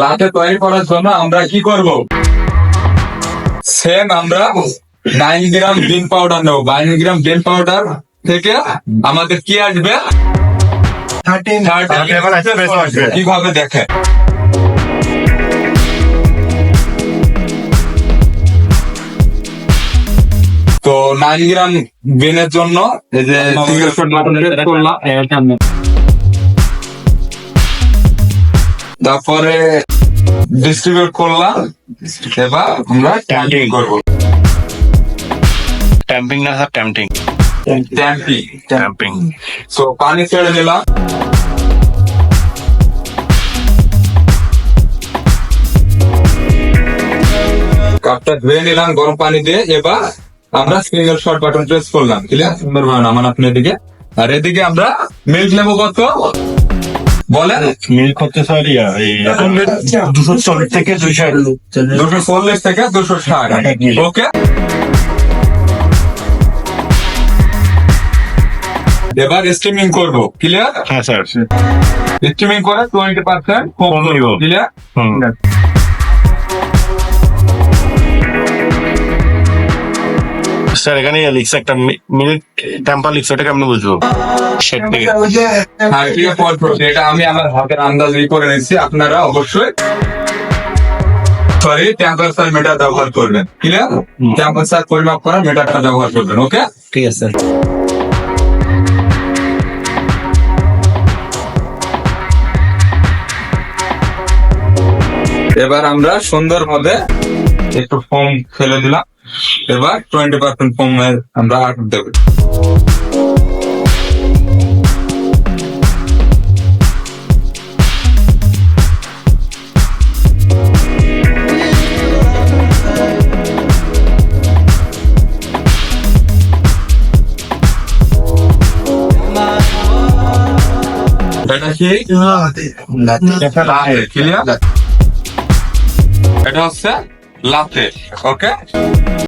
লাটে তৈরি করার জন্য আমরা কি করব? সেম আমরা নাইন গ্রাম বিন পাউডার নেব। নাইন গ্রাম বিন পাউডার থেকে আমাদের কি আসবে? কীভাবে দেখে? তো নাইন গ্রাম বেনের জন্য এই যে করলাম। তারপরে ডিস্ট্রিবিউট করলাম এবার আমরা ট্যাম্পিং করব। ট্যাম্পিং না স্যার ট্যাম্পিং ট্যাম্পিং ট্যাম্পিং তো পানি ছেড়ে দিলাম। কাপটা ধুয়ে নিলাম গরম পানি দিয়ে। এবার আমরা সিঙ্গেল শর্ট বাটন প্রেস করলাম। ক্লিয়ার সুন্দর ভাবে নামান আপনার দিকে আর এদিকে আমরা মিল্ক নেব কত? বলেন। মিল্ক করতে স্যার ইয়া দুশো চল্লিশ থেকে দুইশো দুশো চল্লিশ থেকে দুশো ষাট। ওকে। এবার স্ট্রিমিং করব। ক্লিয়ার হ্যাঁ স্যার স্ট্রিমিং করে টোয়েন্টি পার্সেন্ট কম। ক্লিয়ার স্যার এখানে লিখছে একটা মিল্ক টেম্পার লিখছে ওটা কেমন বুঝব? সেট থেকে। হ্যাঁ। এটা আমি আমার হাতের আন্দাজ করে নিচ্ছি আপনারা অবশ্যই সরি টেম্পারেচার মিটার ব্যবহার করবেন ক্লিয়ার টেম্পারেচার পরিমাপ করা মিটারটা ব্যবহার করবেন ওকে ঠিক আছে এবার আমরা সুন্দর ভাবে একটু ফোম ফেলে দিলাম। এবার টোয়েন্টি পার্সেন্ট ফোম আমরা আট দেবো এটা কি ক্লিয়ার এটা হচ্ছে লাথে ওকে